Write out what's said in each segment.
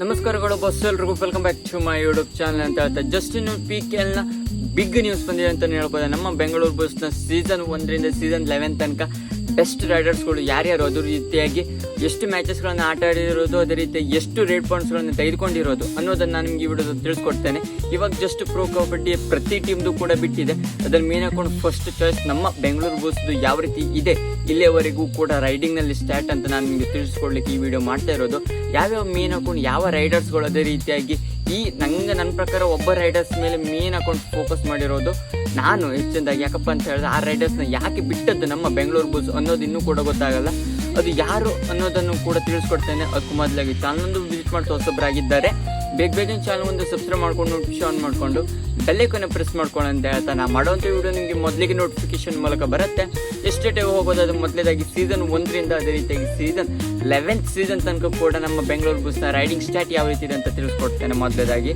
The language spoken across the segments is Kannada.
ನಮಸ್ಕಾರಗಳು ಬಸ್ ಎಲ್ರಿಗೂ. Welcome back to my YouTube channel ಅಂತ ಹೇಳ್ತಾ ಜಸ್ಟ್ ಇನ್ನು ಪಿ ಕೆ ಎಲ್ನ ಬಿಗ್ ನ್ಯೂಸ್ ಬಂದಿದೆ ಅಂತ ಹೇಳ್ಬೋದು? ನಮ್ಮ ಬೆಂಗಳೂರು ಬಸ್ನ ಸೀಸನ್ ಒಂದರಿಂದ ಸೀಸನ್ ಲೆವೆನ್ ತನಕ ಬೆಸ್ಟ್ ರೈಡರ್ಸ್ಗಳು ಯಾರ್ಯಾರು ಅದ್ರ ರೀತಿಯಾಗಿ ಎಷ್ಟು ಮ್ಯಾಚಸ್ಗಳನ್ನು ಆಟ ಆಡಿರೋದು, ಅದೇ ರೀತಿ ಎಷ್ಟು ರೇಡ್ ಪಾಯಿಂಟ್ಸ್ಗಳನ್ನು ತೆಗೆದುಕೊಂಡಿರೋದು ಅನ್ನೋದನ್ನು ನಾನು ನಿಮಗೆ ವಿಡಿಯೋದಲ್ಲಿ ತಿಳಿಸ್ಕೊಡ್ತೇನೆ. ಇವಾಗ ಜಸ್ಟ್ ಪ್ರೋ ಕಬಡ್ಡಿ ಪ್ರತಿ ಟೀಮ್ದು ಕೂಡ ಬಿಟ್ಟಿದೆ. ಅದನ್ನು ಮೇನ್ ಹಾಕೊಂಡು ಫಸ್ಟ್ ಚಾಯ್ಸ್ ನಮ್ಮ ಬೆಂಗಳೂರು ಬೋಸ್ದು ಯಾವ ರೀತಿ ಇದೆ, ಇಲ್ಲಿಯವರೆಗೂ ಕೂಡ ರೈಡಿಂಗ್ನಲ್ಲಿ ಸ್ಟಾರ್ಟ್ ಅಂತ ನಾನು ನಿಮಗೆ ತಿಳಿಸ್ಕೊಡ್ಲಿಕ್ಕೆ ಈ ವಿಡಿಯೋ ಮಾಡ್ತಾ ಇರೋದು. ಯಾವ್ಯಾವ ಮೇನ್ ಹಾಕೊಂಡು ಯಾವ ರೈಡರ್ಸ್ಗಳು ಅದೇ ರೀತಿಯಾಗಿ ಈ ನಂಗೆ ನನ್ನ ಪ್ರಕಾರ ಒಬ್ಬ ರೈಡರ್ಸ್ ಮೇಲೆ ಮೇನ್ ಅಕೌಂಟ್ ಫೋಕಸ್ ಮಾಡಿರೋದು ನಾನು ಹೆಚ್ಚಿನದಾಗಿ. ಯಾಕಪ್ಪ ಅಂತ ಹೇಳಿದ್ರೆ ಆ ರೈಡರ್ಸ್ನ ಯಾಕೆ ಬಿಟ್ಟದ್ದು ನಮ್ಮ ಬೆಂಗಳೂರು ಬುಲ್ಸ್ ಅನ್ನೋದು ಇನ್ನೂ ಕೂಡ ಗೊತ್ತಾಗಲ್ಲ. ಅದು ಯಾರು ಅನ್ನೋದನ್ನು ಕೂಡ ತಿಳಿಸ್ಕೊಡ್ತೇನೆ ಮೊದಲಾಗಿ. ಚಾನಲ್ ಒಂದು ವಿಸಿಟ್ ಮಾಡಿ ಹೊಸಬ್ರಾಗಿದ್ದಾರೆ ಬೇಗ ಬೇಗ ಚಾನಲ್ ಒಂದು ಸಬ್ಸ್ಕ್ರೈಬ್ ಮಾಡ್ಕೊಂಡು ನೋಟಿಫಿಕೇಶನ್ ಆನ್ ಮಾಡಿಕೊಂಡು ಬೆಲ್ಲೈಕನ್ನು ಪ್ರೆಸ್ ಮಾಡ್ಕೊಂಡು ಅಂತ ಹೇಳ್ತಾ ನಾ ಮಾಡೋವಂಥ ವೀಡಿಯೋ ನಿಮಗೆ ಮೊದಲಿಗೆ ನೋಟಿಫಿಕೇಶನ್ ಮೂಲಕ ಬರುತ್ತೆ. ಎಷ್ಟೇ ಟೈಮ್ ಹೋಗೋದು ಅದು ಮೊದಲೇದಾಗಿ ಸೀಸನ್ ಒಂದರಿಂದ ಅದೇ ರೀತಿಯಾಗಿ ಸೀಸನ್ ಲೆವೆಂತ್ ಸೀಸನ್ ತನಕ ಕೂಡ ನಮ್ಮ ಬೆಂಗಳೂರು ಬಸ್ನ ರೈಡಿಂಗ್ ಸ್ಟಾರ್ಟ್ ಯಾವ ರೀತಿ ಇದೆ ಅಂತ ತಿಳಿಸ್ಕೊಡ್ತೇನೆ ಮೊದಲೇದಾಗಿ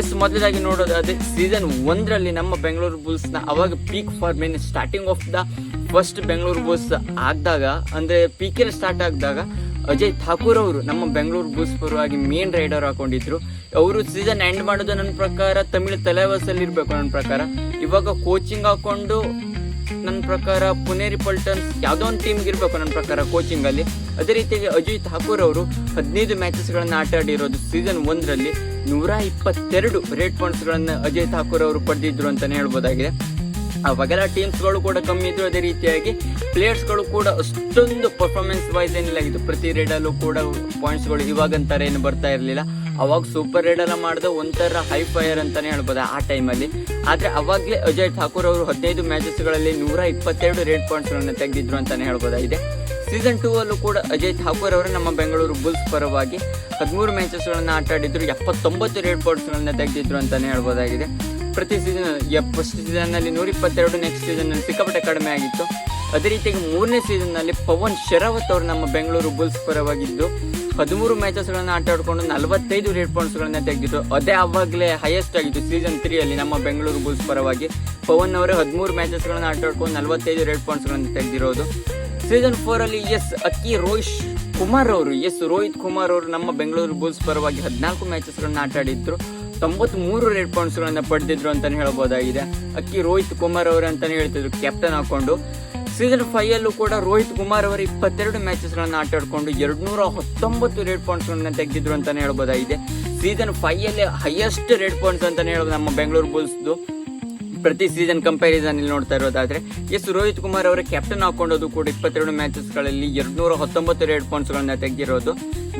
ಎಸ್ ಮೊದಲೇದಾಗಿ ನೋಡೋದು ಅದೇ ಸೀಸನ್ ಒಂದರಲ್ಲಿ ನಮ್ಮ ಬೆಂಗಳೂರು ಬುಲ್ಸ್ನ ಅವಾಗ peak form in starting of the first Bengaluru Bulls ಆಗಿದಾಗ, ಅಂದರೆ ಪೀಕಲ್ಲಿ ಸ್ಟಾರ್ಟ್ ಆಗಿದಾಗ ಅಜಯ್ ಠಾಕೂರ್ ಅವರು ನಮ್ಮ ಬೆಂಗಳೂರು ಬೂಸ್ ಪರವಾಗಿ ಮೇನ್ ರೈಡರ್ ಹಾಕೊಂಡಿದ್ರು. ಅವರು ಸೀಸನ್ ಎಂಡ್ ಮಾಡೋದು ನನ್ನ ಪ್ರಕಾರ ತಮಿಳು ತಲೆವಾಸಲ್ಲಿ ಇರಬೇಕು ನನ್ನ ಪ್ರಕಾರ. ಇವಾಗ ಕೋಚಿಂಗ್ ಹಾಕೊಂಡು ನನ್ನ ಪ್ರಕಾರ ಪುನೇರಿ ಪಲ್ಟನ್ಸ್ ಯಾವುದೋ ಒಂದು ಟೀಮ್ಗೆ ಇರಬೇಕು ನನ್ನ ಪ್ರಕಾರ ಕೋಚಿಂಗಲ್ಲಿ ಅದೇ ರೀತಿಯಾಗಿ ಅಜಯ್ ಠಾಕೂರ್ ಅವರು ಹದಿನೈದು ಮ್ಯಾಚಸ್ಗಳನ್ನು ಆಟ ಆಡಿರೋದು ಸೀಸನ್ ಒಂದರಲ್ಲಿ ನೂರ ಇಪ್ಪತ್ತೆರಡು ರೇಟ್ ಪಾಯಿಂಟ್ಸ್ಗಳನ್ನು ಅಜಯ್ ಠಾಕೂರ್ ಅವರು ಪಡೆದಿದ್ರು ಅಂತಲೇ ಹೇಳ್ಬೋದಾಗಿದೆ. ಅವಾಗೆಲ್ಲ ಟೀಮ್ಸ್ಗಳು ಕೂಡ ಕಮ್ಮಿ ಇದ್ರು ಅದೇ ರೀತಿಯಾಗಿ ಪ್ಲೇಯರ್ಸ್ಗಳು ಕೂಡ ಅಷ್ಟೊಂದು ಪರ್ಫಾರ್ಮೆನ್ಸ್ ವೈಸ್ ಏನಿಲ್ಲ. ಇದು ಪ್ರತಿ ರೇಡಲ್ಲೂ ಕೂಡ ಪಾಯಿಂಟ್ಸ್ಗಳು ಇವಾಗಂತಾರೆ ಏನು ಬರ್ತಾ ಇರಲಿಲ್ಲ. ಅವಾಗ ಸೂಪರ್ ರೇಡ್ ಎಲ್ಲ ಮಾಡಿದ ಒಂಥರ ಹೈ ಫೈರ್ ಅಂತಾನೆ ಹೇಳ್ಬೋದು ಆ ಟೈಮಲ್ಲಿ ಆದರೆ ಅವಾಗಲೇ ಅಜಯ್ ಠಾಕೂರ್ ಅವರು ಹದಿನೈದು ಮ್ಯಾಚಸ್ಗಳಲ್ಲಿ ನೂರ ಇಪ್ಪತ್ತೆರಡು ರೇಡ್ ಪಾಯಿಂಟ್ಸ್ಗಳನ್ನು ತೆಗೆದಿದ್ರು ಅಂತಾನೆ ಹೇಳ್ಬೋದಾಗಿದೆ ಸೀಸನ್ ಟೂ ಅಲ್ಲೂ ಕೂಡ ಅಜಯ್ ಠಾಕೂರ್ ಅವರು ನಮ್ಮ ಬೆಂಗಳೂರು ಬುಲ್ಸ್ ಪರವಾಗಿ ಹದಿಮೂರು ಮ್ಯಾಚಸ್ಗಳನ್ನು ಆಟ ಆಡಿದ್ರು ಎಪ್ಪತ್ತೊಂಬತ್ತು ರೇಡ್ ಪಾಯಿಂಟ್ಸ್ಗಳನ್ನ ತೆಗೆದಿದ್ರು ಅಂತಾನೆ ಹೇಳ್ಬೋದಾಗಿದೆ. ಪ್ರತಿ ಸೀಸನ್ ಫಸ್ಟ್ ಸೀಸನ್ನಲ್ಲಿ ನೂರ ಇಪ್ಪತ್ತೆರಡು ನೆಕ್ಸ್ಟ್ ಸೀಸನ್ನಲ್ಲಿ ಸಿಕ್ಕಾಪಟ್ಟೆ ಕಡಿಮೆ ಆಗಿತ್ತು. ಅದೇ ರೀತಿಯಾಗಿ ಮೂರನೇ ಸೀಸನ್ನಲ್ಲಿ ಪವನ್ ಶರಾವತ್ ಅವರು ನಮ್ಮ ಬೆಂಗಳೂರು ಬುಲ್ಸ್ ಪರವಾಗಿದ್ದು ಹದಿಮೂರು ಮ್ಯಾಚಸ್ಗಳನ್ನು ಆಟ ಆಡಿಕೊಂಡು ನಲವತ್ತೈದು ರೇಟ್ ಪಾಯಿಂಟ್ಸ್ಗಳನ್ನ ತೆಗೆದಿದ್ರು ಅದೇ ಆವಾಗಲೇ ಹೈಯೆಸ್ಟ್ ಆಗಿತ್ತು ಸೀಸನ್ ತ್ರೀಯಲ್ಲಿ ನಮ್ಮ ಬೆಂಗಳೂರು ಬುಲ್ಸ್ ಪರವಾಗಿ. ಪವನ್ ಅವರು ಹದಿಮೂರು ಮ್ಯಾಚಸ್ಗಳನ್ನು ಆಟ ಆಡ್ಕೊಂಡು ನಲವತ್ತೈದು ರೇಟ್ ಪಾಯಿಂಟ್ಸ್ಗಳನ್ನು ತೆಗೆದಿರೋದು. ಸೀಸನ್ ಫೋರಲ್ಲಿ ಎಸ್ ಅಕ್ಕಿ ರೋಹಿತ್ ಕುಮಾರ್ ಅವರು, ಎಸ್ ರೋಹಿತ್ ಕುಮಾರ್ ಅವರು ನಮ್ಮ ಬೆಂಗಳೂರು ಬುಲ್ಸ್ ಪರವಾಗಿ ಹದಿನಾಲ್ಕು ಮ್ಯಾಚಸ್ಗಳನ್ನು ಆಟ ಆಡಿದ್ರು. ತೊಂಬತ್ಮೂರು ರೆಡ್ ಪಾಯಿಂಟ್ಸ್ಗಳನ್ನ ಪಡೆದಿದ್ರು ಅಂತಾನೆ ಹೇಳ್ಬೋದಾಗಿದೆ. ಅಕ್ಕಿ ರೋಹಿತ್ ಕುಮಾರ್ ಅವರು ಅಂತಾನೆ ಹೇಳ್ತಿದ್ರು ಕ್ಯಾಪ್ಟನ್ ಹಾಕೊಂಡು. ಸೀಸನ್ ಫೈವ್ ಅಲ್ಲೂ ಕೂಡ ರೋಹಿತ್ ಕುಮಾರ್ ಅವರು ಇಪ್ಪತ್ತೆರಡು ಮ್ಯಾಚಸ್ಗಳನ್ನ ಆಟಾಡಿಕೊಂಡು ಎರಡ್ನೂರ ಹತ್ತೊಂಬತ್ತು ರೆಡ್ ಪಾಯಿಂಟ್ಸ್ಗಳನ್ನ ತೆಗೆದಿದ್ರು ಅಂತಾನೆ ಹೇಳ್ಬೋದಾಗಿದೆ. ಸೀಸನ್ ಫೈವ್ ಅಲ್ಲಿ ಹೈಯೆಸ್ಟ್ ರೆಡ್ ಪಾಯಿಂಟ್ಸ್ ಅಂತಾನೆ ಹೇಳ್ಬೋದು ನಮ್ಮ ಬೆಂಗಳೂರು ಬುಲ್ಸ್ದು ಪ್ರತಿ ಸೀಸನ್ ಕಂಪ್ಯಾರಿಸನ್ ಇಲ್ಲಿ ನೋಡ್ತಾ ಇರೋದಾದ್ರೆ, ಎಸ್ ರೋಹಿತ್ ಕುಮಾರ್ ಅವರ ಕ್ಯಾಪ್ಟನ್ ಹಾಕೊಂಡೋದು ಕೂಡ ಇಪ್ಪತ್ತೆರಡು ಮ್ಯಾಚಸ್ಗಳಲ್ಲಿ ಎರಡ್ನೂರ ಹತ್ತೊಂಬತ್ತು ಪಾಯಿಂಟ್ಸ್ ಗಳನ್ನ ತೆಗೆದಿರೋದು.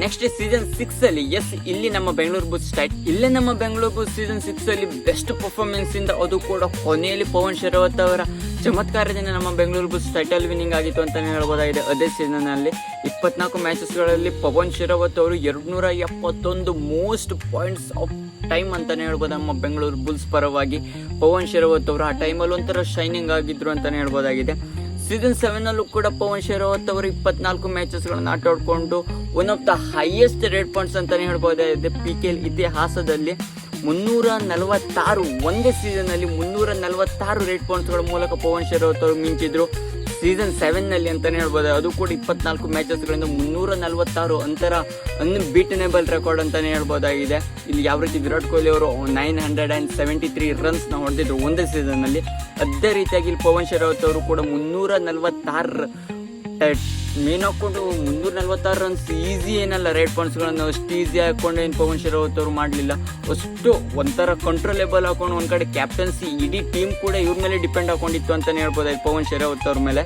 ನೆಕ್ಸ್ಟ್ ಸೀಸನ್ ಸಿಕ್ಸ್ ಅಲ್ಲಿ, ಎಸ್ ಇಲ್ಲಿ ನಮ್ಮ ಬೆಂಗಳೂರು ಬುಸ್ ಸ್ಟೈಟ್ ಇಲ್ಲೇ ನಮ್ಮ ಬೆಂಗಳೂರು ಬುಸ್ ಸೀಸನ್ ಸಿಕ್ಸ್ ಅಲ್ಲಿ ಬೆಸ್ಟ್ ಪರ್ಫಾರ್ಮೆನ್ಸ್ ಇಂದ ಅದು ಕೂಡ ಕೊನೆಯಲ್ಲಿ ಪವನ್ ಶರಾವತ್ ಅವರ ಚಮತ್ಕಾರದಿಂದ ನಮ್ಮ ಬೆಂಗಳೂರು ಬುಸ್ ಟೈಟಲ್ ವಿನ್ನಿಂಗ್ ಆಗಿತ್ತು ಅಂತಾನೆ ಹೇಳ್ಬೋದಾಗಿದೆ. ಅದೇ ಸೀಸನ್ ಅಲ್ಲಿ ಇಪ್ಪತ್ನಾಲ್ಕು ಮ್ಯಾಚಸ್ಗಳಲ್ಲಿ ಪವನ್ ಶರಾವತ್ ಅವರು ಎರಡ್ನೂರ ಎಪ್ಪತ್ತೊಂದು ಮೋಸ್ಟ್ ಪಾಯಿಂಟ್ಸ್ ಆಫ್ ಟೈಮ್ ಅಂತಾನೆ ಹೇಳ್ಬೋದು ನಮ್ಮ ಬೆಂಗಳೂರು ಬುಲ್ಸ್ ಪರವಾಗಿ. ಪವನ್ ಶೇರಾವತ್ ಅವರು ಆ ಟೈಮಲ್ಲಿ ಒಂಥರ ಶೈನಿಂಗ್ ಆಗಿದ್ರು ಅಂತಾನೆ ಹೇಳ್ಬೋದಾಗಿದೆ. ಸೀಸನ್ ಸೆವೆನ್ ಅಲ್ಲೂ ಕೂಡ ಪವನ್ ಶೇರಾವತ್ ಅವರು ಇಪ್ಪತ್ನಾಲ್ಕು ಮ್ಯಾಚಸ್ಗಳನ್ನು ಆಟ ಆಡ್ಕೊಂಡು one of the highest raid points ಅಂತಾನೆ ಹೇಳ್ಬೋದಾಗಿದೆ. ಪಿ ಕೆ ಎಲ್ ಇತಿಹಾಸದಲ್ಲಿ ಮುನ್ನೂರ ನಲವತ್ತಾರು, ಒಂದೇ ಸೀಸನ್ನಲ್ಲಿ ಮುನ್ನೂರ ನಲವತ್ತಾರು ರೇಟ್ ಪಾಯಿಂಟ್ಸ್ಗಳ ಮೂಲಕ ಪವನ್ ಶೇರಾವತ್ ಅವರು ಮಿಂಚಿದ್ರು. ಸೀಸನ್ ಸೆವೆನ್ನಲ್ಲಿ ಅಂತಾನೆ ಹೇಳ್ಬೋದು. ಅದು ಕೂಡ ಇಪ್ಪತ್ನಾಲ್ಕು ಮ್ಯಾಚಸ್ಗಳಿಂದ ಮುನ್ನೂರ ನಲವತ್ತಾರು ಅಂತರ ಅನ್ಬೀಟನೇಬಲ್ ರೆಕಾರ್ಡ್ ಅಂತಾನೆ ಹೇಳ್ಬೋದಾಗಿದೆ. ಇಲ್ಲಿ ಯಾವ ರೀತಿ ವಿರಾಟ್ ಕೊಹ್ಲಿ ಅವರು nine hundred and seventy three ರನ್ಸ್ನ ಹೊಡೆದಿದ್ರು ಒಂದೇ ಸೀಸನ್ನಲ್ಲಿ ಅದೇ ರೀತಿಯಾಗಿ ಇಲ್ಲಿ ಪವನ್ ಶರಾವತ್ ಅವರು ಕೂಡ ಮುನ್ನೂರ ನಲವತ್ತಾರು ಮೇನ್ ಹಾಕೊಂಡು ಮುನ್ನೂರ ನಲ್ವತ್ತಾರು ರನ್ಸ್ ಈಸಿ ಏನಲ್ಲ ರೇಟ್ ಪಾಯಿಂಟ್ಸ್ಗಳನ್ನು ಅಷ್ಟು ಈಸಿ ಹಾಕೊಂಡು ಏನು ಪವನ್ ಶರಾವತ್ ಅವರು ಮಾಡಲಿಲ್ಲ. ಅಷ್ಟು ಒಂಥರ ಕಂಟ್ರೋಲೇಬಲ್ ಹಾಕೊಂಡು ಒಂದು ಕಡೆ ಕ್ಯಾಪ್ಟನ್ಸಿ ಇಡೀ ಟೀಮ್ ಕೂಡ ಇವ್ರ ಮೇಲೆ ಡಿಪೆಂಡ್ ಹಾಕೊಂಡಿತ್ತು ಅಂತಲೇ ಹೇಳ್ಬೋದಾಯ್ತು ಪವನ್ ಶರಾವತ್ ಅವ್ರ ಮೇಲೆ.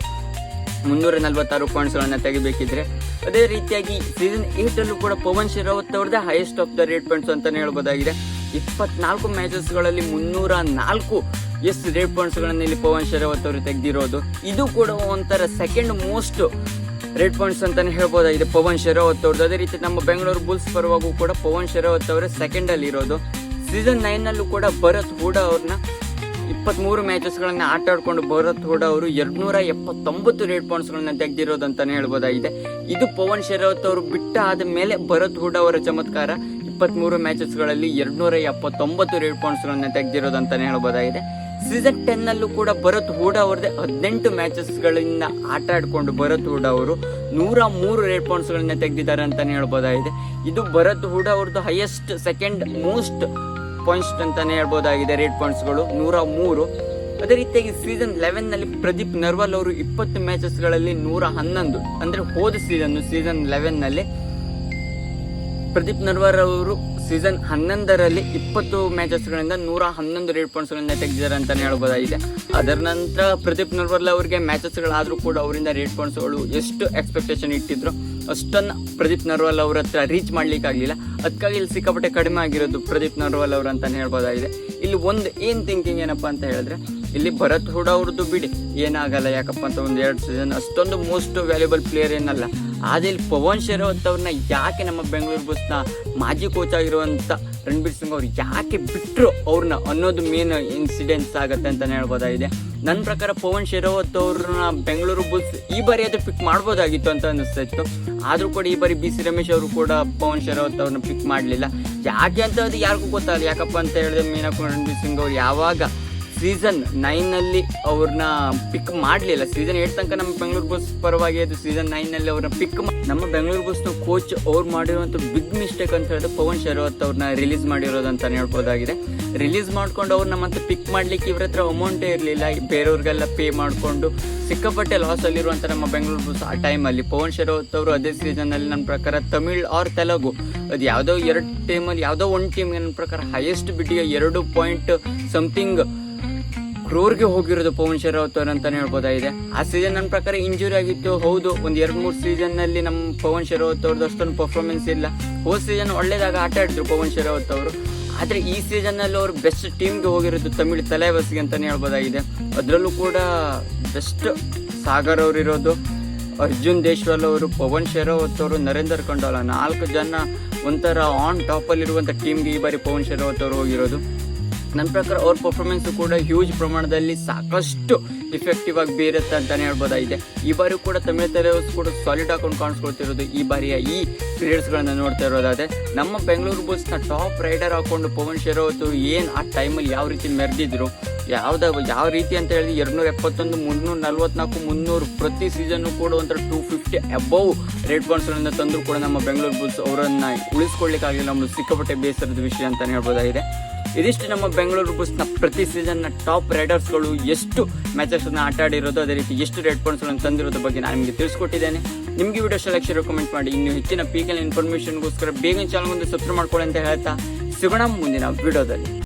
ಮುನ್ನೂರ ನಲ್ವತ್ತಾರು ಪಾಯಿಂಟ್ಸ್ಗಳನ್ನು ತೆಗಿಬೇಕಿದ್ರೆ. ಅದೇ ರೀತಿಯಾಗಿ ಸೀಸನ್ ಏಯ್ಟಲ್ಲೂ ಕೂಡ ಪವನ್ ಶರಾವತ್ ಅವ್ರದ್ದೇ highest of the raid points ಅಂತಲೇ ಹೇಳ್ಬೋದಾಗಿದೆ. ಇಪ್ಪತ್ನಾಲ್ಕು ಮ್ಯಾಚಸ್ಗಳಲ್ಲಿ ಮುನ್ನೂರ ನಾಲ್ಕು ಎಷ್ಟು ರೇಟ್ ಪಾಯಿಂಟ್ಸ್ಗಳನ್ನು ಇಲ್ಲಿ ಪವನ್ ಶರಾವತ್ ಅವರು ತೆಗೆದಿರೋದು. ಇದು ಕೂಡ ಒಂಥರ ಸೆಕೆಂಡ್ ಮೋಸ್ಟ್ ರೇಟ್ ಪಾಯಿಂಟ್ಸ್ ಅಂತಾನೆ ಹೇಳ್ಬೋದಾಗಿದೆ ಪವನ್ ಶೆರಾವತ್ ಅವ್ರದ್ದು ಅದೇ ರೀತಿ ನಮ್ಮ ಬೆಂಗಳೂರು ಬುಲ್ಸ್ ಪರವಾಗೂ ಕೂಡ ಪವನ್ ಶೆರಾವತ್ ಅವರೇ ಸೆಕೆಂಡ್ ಅಲ್ಲಿ ಇರೋದು. ಸೀಸನ್ ನೈನ್ ಅಲ್ಲೂ ಕೂಡ ಭರತ್ ಹೂಡ ಅವ್ರನ್ನ ಇಪ್ಪತ್ಮೂರು ಮ್ಯಾಚಸ್ಗಳನ್ನ ಆಟ ಆಡ್ಕೊಂಡು ಭರತ್ ಹೂಡಾ ಅವರು ಎರಡ್ನೂರ ಎಪ್ಪತ್ತೊಂಬತ್ತು ರೇಟ್ ಪಾಯಿಂಟ್ಸ್ಗಳನ್ನ ತೆಗೆದಿರೋದು ಅಂತಾನೆ ಹೇಳ್ಬೋದಾಗಿದೆ. ಇದು ಪವನ್ ಶೆರಾವತ್ ಅವರು ಬಿಟ್ಟ ಆದ ಮೇಲೆ ಭರತ್ ಹೂಡ ಅವರ ಚಮತ್ಕಾರ ಇಪ್ಪತ್ಮೂರು ಮ್ಯಾಚಸ್ಗಳಲ್ಲಿ ಎರಡ್ನೂರ ಎಪ್ಪತ್ತೊಂಬತ್ತು ರೇಟ್ ಪಾಯಿಂಟ್ಸ್ಗಳನ್ನ ತೆಗೆದಿರೋದು ಅಂತಾನೆ ಹೇಳ್ಬೋದಾಗಿದೆ. ಸೀಸನ್ ಟೆನ್ನಲ್ಲೂ ಕೂಡ ಭರತ್ ಹೂಡ ಅವರದೇ ಹದಿನೆಂಟು ಮ್ಯಾಚಸ್ಗಳಿಂದ ಆಟ ಆಡಿಕೊಂಡು ಭರತ್ ಹೂಡ ಅವರು ನೂರ ಮೂರು ರೇಡ್ ಪಾಯಿಂಟ್ಸ್ಗಳನ್ನ ತೆಗೆದಿದ್ದಾರೆ ಅಂತಲೇ ಹೇಳ್ಬೋದಾಗಿದೆ. ಇದು ಭರತ್ ಹೂಡ ಅವ್ರದ್ದು ಹೈಯೆಸ್ಟ್ ಸೆಕೆಂಡ್ ಮೋಸ್ಟ್ ಪಾಯಿಂಟ್ಸ್ ಅಂತಾನೆ ಹೇಳ್ಬೋದಾಗಿದೆ ರೇಟ್ ಪಾಯಿಂಟ್ಸ್ಗಳು ನೂರ ಮೂರು. ಅದೇ ರೀತಿಯಾಗಿ ಸೀಸನ್ ಲೆವೆನ್ನಲ್ಲಿ ಪ್ರದೀಪ್ ನರ್ವಾಲ್ ಅವರು ಇಪ್ಪತ್ತು ಮ್ಯಾಚಸ್ಗಳಲ್ಲಿ ನೂರ ಹನ್ನೊಂದು. ಅಂದರೆ ಹೋದ ಸೀಸನ್ ಸೀಸನ್ ಲೆವೆನ್ನಲ್ಲಿ ಪ್ರದೀಪ್ ನರ್ವಾಲ್ ಅವರು ಸೀಸನ್ ಹನ್ನೊಂದರಲ್ಲಿ ಇಪ್ಪತ್ತು ಮ್ಯಾಚಸ್ಗಳಿಂದ ನೂರ ಹನ್ನೊಂದು ರೇಟ್ ಪಾಯಿಂಟ್ಸ್ಗಳನ್ನ ತೆಗೆದಿದ್ದಾರೆ ಅಂತಲೇ ಹೇಳ್ಬೋದಾಗಿದೆ. ಅದರ ನಂತರ ಪ್ರದೀಪ್ ನರ್ವಾಲ್ ಅವರಿಗೆ ಮ್ಯಾಚಸ್ಗಳಾದರೂ ಕೂಡ ಅವರಿಂದ ರೇಟ್ ಪಾಯಿಂಟ್ಸ್ಗಳು ಎಷ್ಟು ಎಕ್ಸ್ಪೆಕ್ಟೇಷನ್ ಇಟ್ಟಿದ್ರು, ಅಷ್ಟನ್ನು ಪ್ರದೀಪ್ ನರ್ವಾಲ್ ಅವ್ರ ಹತ್ರ ರೀಚ್ ಮಾಡಲಿಕ್ಕಾಗಲಿಲ್ಲ ಅದಕ್ಕಾಗಿ ಇಲ್ಲಿ ಸಿಕ್ಕಾಪಟ್ಟೆ ಕಡಿಮೆ ಆಗಿರೋದು ಪ್ರದೀಪ್ ನರ್ವಾಲ್ ಅವರು ಅಂತಲೇ ಹೇಳ್ಬೋದಾಗಿದೆ. ಇಲ್ಲಿ ಒಂದು ಏನು ಥಿಂಕಿಂಗ್ ಏನಪ್ಪ ಅಂತ ಹೇಳಿದ್ರೆ ಇಲ್ಲಿ ಭರತ್ ಹುಡಾ ಅವ್ರದ್ದು ಬಿಡಿ. ಏನಾಗಲ್ಲ ಯಾಕಪ್ಪ ಅಂತ ಒಂದು ಎರಡು ಸೀಸನ್ ಅಷ್ಟೊಂದು ಮೋಸ್ಟ್ ವ್ಯಾಲ್ಯೂಬಲ್ ಪ್ಲೇಯರ್ ಏನಲ್ಲ. ಆದರೆ ಇಲ್ಲಿ ಪವನ್ ಶೆರಾವತ್ ಅವ್ರನ್ನ ಯಾಕೆ ನಮ್ಮ ಬೆಂಗಳೂರು ಬಸ್ನ ಮಾಜಿ ಕೋಚ್ ಆಗಿರುವಂಥ ರಣಬೀರ್ ಸಿಂಗ್ ಅವ್ರು ಯಾಕೆ ಬಿಟ್ಟರು ಅವ್ರನ್ನ ಅನ್ನೋದು ಮೇನ್ ಇನ್ಸಿಡೆಂಟ್ಸ್ ಆಗುತ್ತೆ ಅಂತಲೇ ಹೇಳ್ಬೋದಾಗಿದೆ. ನನ್ನ ಪ್ರಕಾರ ಪವನ್ ಶೆರಾವತ್ ಅವ್ರನ್ನ ಬೆಂಗಳೂರು ಬುಲ್ಸ್ ಈ ಬಾರಿ ಅದು ಪಿಕ್ ಮಾಡ್ಬೋದಾಗಿತ್ತು ಅಂತ ಅನ್ನಿಸ್ತಾ ಇತ್ತು ಆದರೂ ಕೂಡ ಈ ಬಾರಿ ಬಿ ಸಿ ರಮೇಶ್ ಅವರು ಕೂಡ ಪವನ್ ಶೆರಾವತ್ ಅವ್ರನ್ನ ಪಿಕ್ ಮಾಡಲಿಲ್ಲ. ಯಾಕೆ ಅಂತ ಅದು ಯಾರಿಗೂ ಗೊತ್ತಾಗಲ್ಲ ಯಾಕಪ್ಪ ಅಂತ ಹೇಳಿದ್ರೆ ಮೀನಾ ರಣಬೀರ್ ಸಿಂಗ್ ಅವ್ರು ಯಾವಾಗ ಸೀಸನ್ ನೈನಲ್ಲಿ ಅವ್ರನ್ನ ಪಿಕ್ ಮಾಡಲಿಲ್ಲ. ಸೀಸನ್ ಏಟ್ ತನಕ ನಮ್ಮ ಬೆಂಗಳೂರು ಬುಲ್ಸ್ ಪರವಾಗಿ ಅದು ಸೀಸನ್ ನೈನಲ್ಲಿ ಅವ್ರನ್ನ ಪಿಕ್ ನಮ್ಮ ಬೆಂಗಳೂರು ಬಸ್ನ ಕೋಚ್ ಅವ್ರು ಮಾಡಿರುವಂಥ ಬಿಗ್ ಮಿಸ್ಟೇಕ್ ಅಂತ ಹೇಳಿದ್ರೆ ಪವನ್ ಶರೋತ್ ಅವ್ರನ್ನ ರಿಲೀಸ್ ಮಾಡಿರೋದು ಅಂತ ಹೇಳ್ಬೋದಾಗಿದೆ. ರಿಲೀಸ್ ಮಾಡ್ಕೊಂಡು ಅವ್ರು ನಮ್ಮಂತ ಪಿಕ್ ಮಾಡ್ಲಿಕ್ಕೆ ಇವ್ರ ಹತ್ರ ಅಮೌಂಟೇ ಇರಲಿಲ್ಲ. ಬೇರೆಯವ್ರಿಗೆಲ್ಲ ಪೇ ಮಾಡಿಕೊಂಡು ಸಿಕ್ಕಾಪಟ್ಟೆ ಲಾಸಲ್ಲಿರುವಂಥ ನಮ್ಮ ಬೆಂಗಳೂರು ಬುಲ್ಸ್ ಆ ಟೈಮಲ್ಲಿ ಪವನ್ ಶರೋತ್ ಅವರು ಅದೇ ಸೀಸನಲ್ಲಿ ನನ್ನ ಪ್ರಕಾರ ತಮಿಳ್ ಆರ್ ತೆಲುಗು. ಅದು ಯಾವುದೋ ಎರಡು ಟೀಮಲ್ಲಿ ಯಾವುದೋ ಒಂದು ಟೀಮ್ ನನ್ನ ಪ್ರಕಾರ ಹೈಯೆಸ್ಟ್ ಬಿಟ್ಟಿಗೆ ಎರಡು ಪಾಯಿಂಟ್ ಸಮಥಿಂಗ್ ಕ್ರೋರ್ಗೆ ಹೋಗಿರೋದು ಪವನ್ ಶೆರಾವತ್ ಅವ್ರು ಅಂತಾನೆ ಹೇಳ್ಬೋದಾಗಿದೆ. ಆ ಸೀಸನ್ ನನ್ನ ಪ್ರಕಾರ ಇಂಜುರಿ ಆಗಿತ್ತು, ಹೌದು. ಒಂದು ಎರಡು ಮೂರು ಸೀಸನ್ನಲ್ಲಿ ನಮ್ಮ ಪವನ್ ಶೆರಾವತ್ ಅವ್ರದ್ದು ಅಷ್ಟೊಂದು ಪರ್ಫಾರ್ಮೆನ್ಸ್ ಇಲ್ಲ. ಹೋದ ಸೀಸನ್ ಒಳ್ಳೇದಾಗ ಆಟ ಆಡಿದ್ರು ಪವನ್ ಶೆರಾವತ್ ಅವರು. ಆದರೆ ಈ ಸೀಸನ್ನಲ್ಲಿ ಅವರು ಬೆಸ್ಟ್ ಟೀಮ್ಗೆ ಹೋಗಿರೋದು ತಮಿಳ್ ತಲೆಬಸ್ಗೆ ಅಂತಲೇ ಹೇಳ್ಬೋದಾಗಿದೆ. ಅದರಲ್ಲೂ ಕೂಡ ಬೆಸ್ಟ್ ಸಾಗರ್ ಇರೋದು, ಅರ್ಜುನ್ ದೇಶ್ವಾಲ್ ಅವರು, ಪವನ್ ಶೆರಾವತ್ ಅವರು, ನರೇಂದರ್ ಕಂಡೋಲ ನಾಲ್ಕು ಜನ ಒಂಥರ ಆನ್ ಟಾಪಲ್ಲಿರುವಂಥ ಟೀಮ್ಗೆ ಈ ಬಾರಿ ಪವನ್ ಶೆರಾವತ್ ಅವರು ಹೋಗಿರೋದು. ನನ್ನ ಪ್ರಕಾರ ಅವ್ರ ಪರ್ಫಾರ್ಮೆನ್ಸ್ ಕೂಡ ಹ್ಯೂಜ್ ಪ್ರಮಾಣದಲ್ಲಿ ಸಾಕಷ್ಟು ಇಫೆಕ್ಟಿವ್ ಆಗಿ ಬೀರುತ್ತೆ ಅಂತಾನೆ ಹೇಳ್ಬೋದಾಗಿದೆ ಈ ಬಾರಿ ಕೂಡ ತಮಿಳ್ ತಲೆವಸ್ ಕೂಡ ಸಾಲಿಡ್ ಹಾಕೊಂಡು ಕಾಣಿಸ್ಕೊಳ್ತಿರೋದು ಈ ಬಾರಿಯ ಈ ಪೀರಿಯಡ್ಸ್ಗಳನ್ನ ನೋಡ್ತಾ ಇರೋದಾದ್ರೆ. ನಮ್ಮ ಬೆಂಗಳೂರು ಬುಲ್ಸ್ನ ಟಾಪ್ ರೈಡರ್ ಹಾಕೊಂಡು ಪವನ್ ಶೆರಾವತ್ ಏನು ಆ ಟೈಮಲ್ಲಿ ಯಾವ ರೀತಿ ಮೆರೆದಿದ್ರು? ಯಾವ್ದ, ಯಾವ ರೀತಿ ಅಂತ ಹೇಳಿದ್ರೆ ಎರಡ್ನೂರ ಎಪ್ಪತ್ತೊಂದು ಮುನ್ನೂರ ನಲ್ವತ್ನಾಲ್ಕು ಮುನ್ನೂರು ಪ್ರತಿ ಸೀಸನ್ನು ಕೂಡ ಒಂಥರ ಟೂ ಫಿಫ್ಟಿ ಅಬೌವ್ ರೇಟ್ ಪಾಯಿಂಟ್ಸ್ಗಳನ್ನ ತಂದರೂ ಕೂಡ ನಮ್ಮ ಬೆಂಗಳೂರು ಬುಲ್ಸ್ ಅವರನ್ನು ಉಳಿಸ್ಕೊಳ್ಳಿಕ್ಕಾಗಲಿಲ್ಲ ನಮ್ಮ ಸಿಕ್ಕಾಪಟ್ಟೆ ಬೇಸರದ ವಿಷಯ ಅಂತಲೇ ಹೇಳ್ಬೋದಾಗಿದೆ ಇದಿಷ್ಟು ನಮ್ಮ ಬೆಂಗಳೂರು ಬುಲ್ಸ್ನ ಪ್ರತಿ ಸೀಸನ್ನ ಟಾಪ್ ರೈಡರ್ಸ್ಗಳು ಎಷ್ಟು ಮ್ಯಾಚಸ್ನ ಆಟ ಆಡಿರೋದು, ಅದೇ ರೀತಿ ಎಷ್ಟು ರೆಡ್ ಪಾಯಿಂಟ್ಸ್ಗಳನ್ನು ತಂದಿರೋದ್ರ ಬಗ್ಗೆ ನಾನು ನಿಮಗೆ ತಿಳಿಸ್ಕೊಟ್ಟಿದ್ದೇನೆ. ನಿಮಗೆ ವಿಡಿಯೋ ಸೆಲೆಕ್ಷನ್ ರೆಕಮೆಂಡ್ ಮಾಡಿ ಇನ್ನು ಹೆಚ್ಚಿನ ಪೀಕಲ್ ಇನ್ಫಾರ್ಮೇಷನ್ಗೋಸ್ಕರ ಬೇಗ ಚಾನಲ್ ಮುಂದೆ ಸಬ್ಸ್ಕ್ರೈಬ್ ಮಾಡ್ಕೊಳ್ಳಿ ಅಂತ ಹೇಳ್ತಾ ಸಿಗೋಣ ಮುಂದಿನ ವಿಡಿಯೋದಲ್ಲಿ.